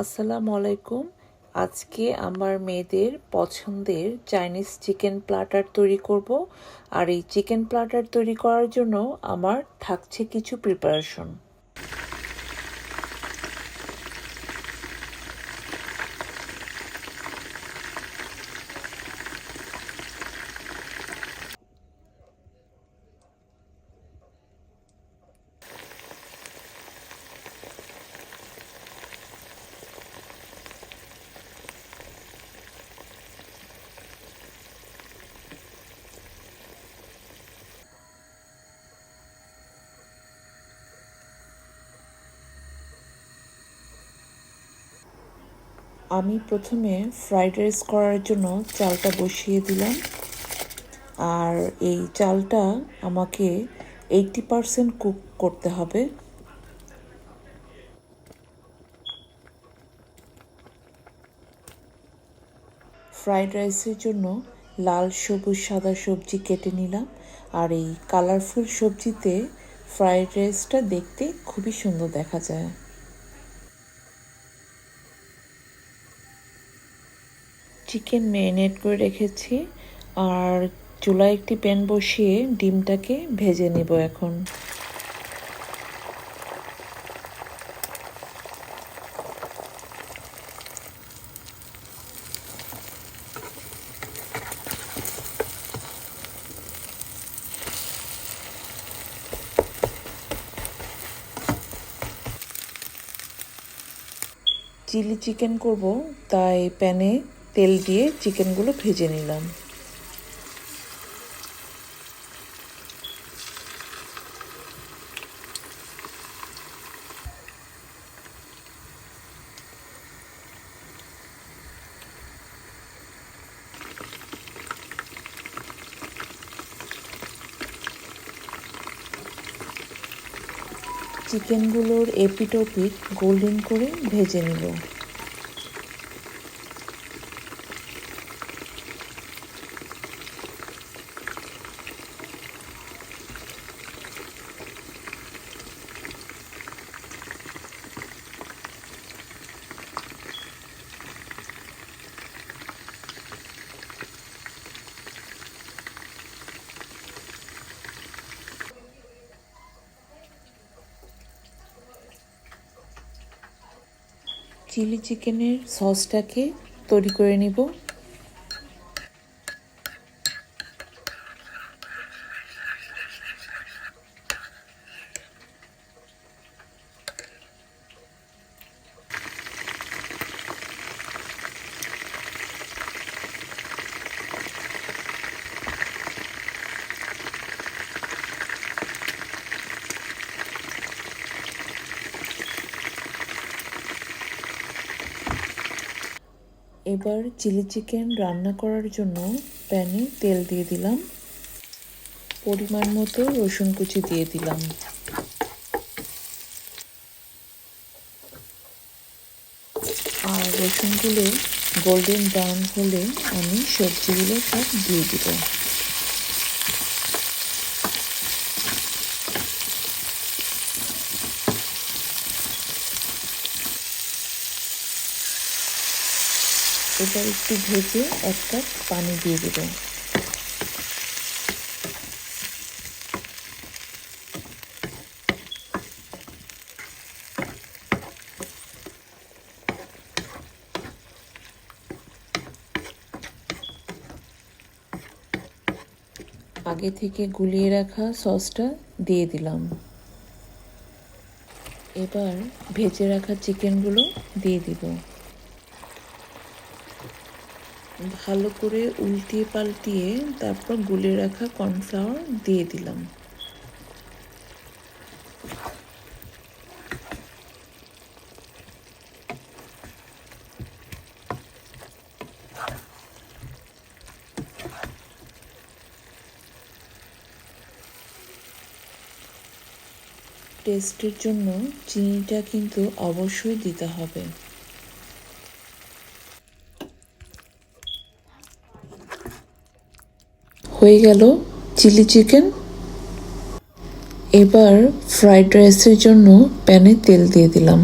আসসালামু আলাইকুম। আজকে আমার মেয়েদের পছন্দের চাইনিজ চিকেন প্লাটার তৈরি করব। আর এই চিকেন প্লাটার তৈরি করার জন্য আমার থাকছে কিছু প্রিপারেশন আমি প্রথমে ফ্রাইড রাইস করার জন্য চালটা বসিয়ে দিলাম। আর এই চালটা আমাকে এইটটি পারসেন্ট কুক করতে হবে। ফ্রাইড রাইসের জন্য লাল সবুজ সাদা সবজি কেটে নিলাম। আর এই কালারফুল সবজিতে ফ্রাইড রাইসটা দেখতে খুবই সুন্দর দেখা যায়। চিকেন ম্যারিনেট করে রেখেছি। আর চুলায় একটি প্যান বসিয়ে ডিমটাকে ভেজে নেব এখন। চিলি চিকেন করব, তাই প্যানে তেল দিয়ে চিকেনগুলো ভেজে নিলাম। চিকেনগুলোর এপিট ওপিট গোল্ডেন করে ভেজে নিল। চিলি চিকেনের সসটাকে তৈরি করে নিব। এবার চিলি চিকেন রান্না করার জন্য প্যানে তেল দিয়ে দিলাম। পরিমাণ মতো রসুন কুচি দিয়ে দিলাম। আর রসুনগুলো গোল্ডেন ব্রাউন হলে আমি সবজিগুলো সব দিয়ে দিব। এবার একটু ভেজে এক কাপ পানি দিয়ে দেব আগে থেকে গুলিয়ে রাখা সসটা দিয়ে দিলাম। এবার ভেজে রাখা চিকেনগুলো দিয়ে দিব। ভালো করে উল্টিয়ে পাল্টিয়ে তারপর গুলে রাখা কর্নফ্লাওয়ার দিয়ে দিলাম। টেস্টের জন্য চিনিটা কিন্তু অবশ্যই দিতে হবে। হয়ে গেল চিলি চিকেন। এবার ফ্রাইড রাইসের জন্য প্যানে তেল দিয়ে দিলাম।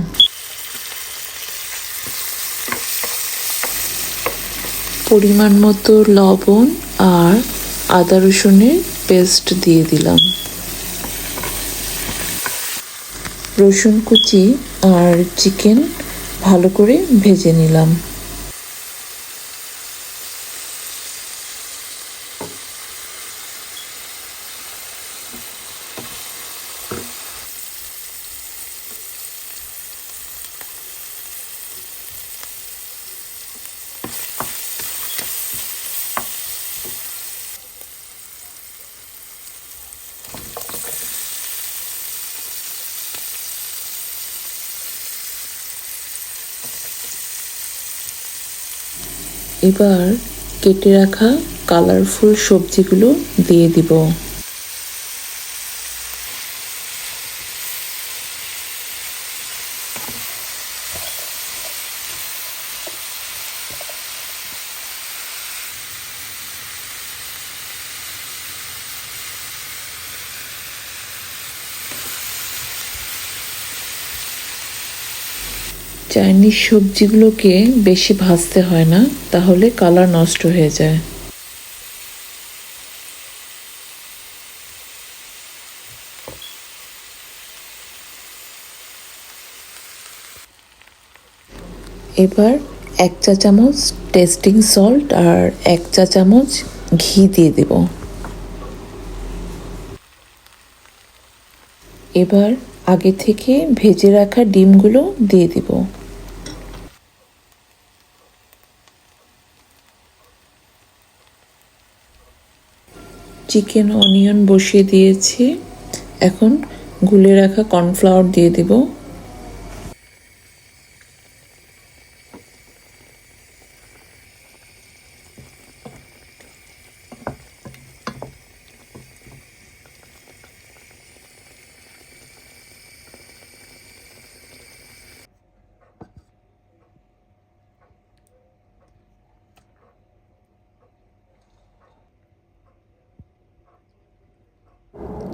পরিমাণ মতো লবণ আর আদা রসুনের পেস্ট দিয়ে দিলাম। রসুন কুচি আর চিকেন ভালো করে ভেজে নিলাম। এবার কেটে রাখা কালারফুল সবজিগুলো দিয়ে দিব। চাইনিজ সবজিগুলোকে বেশি ভাজতে হয় না, তাহলে কালার নষ্ট হয়ে যায়। এবার এক চা চামচ টেস্টিং সল্ট আর এক চা চামচ ঘি দিয়ে দেব। এবার আগে থেকে ভেজে রাখা ডিমগুলো দিয়ে দিব। চিকেন অনিয়ন বসিয়ে দিয়েছি। এখন গুলে রাখা কর্নফ্লাওয়ার দিয়ে দেব।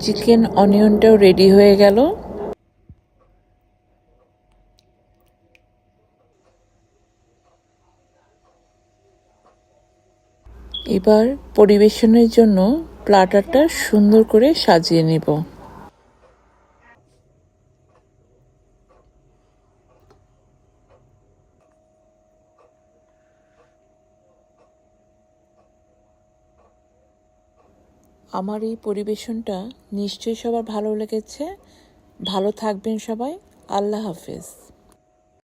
চিকেন অনিয়নটাও রেডি হয়ে গেল। এবার পরিবেশনের জন্য প্লাটারটা সুন্দর করে সাজিয়ে নেব। আমার এই পরিবেশনটা নিশ্চয়ই সবার ভালো লেগেছে। ভালো থাকবেন সবাই। আল্লাহ হাফেজ।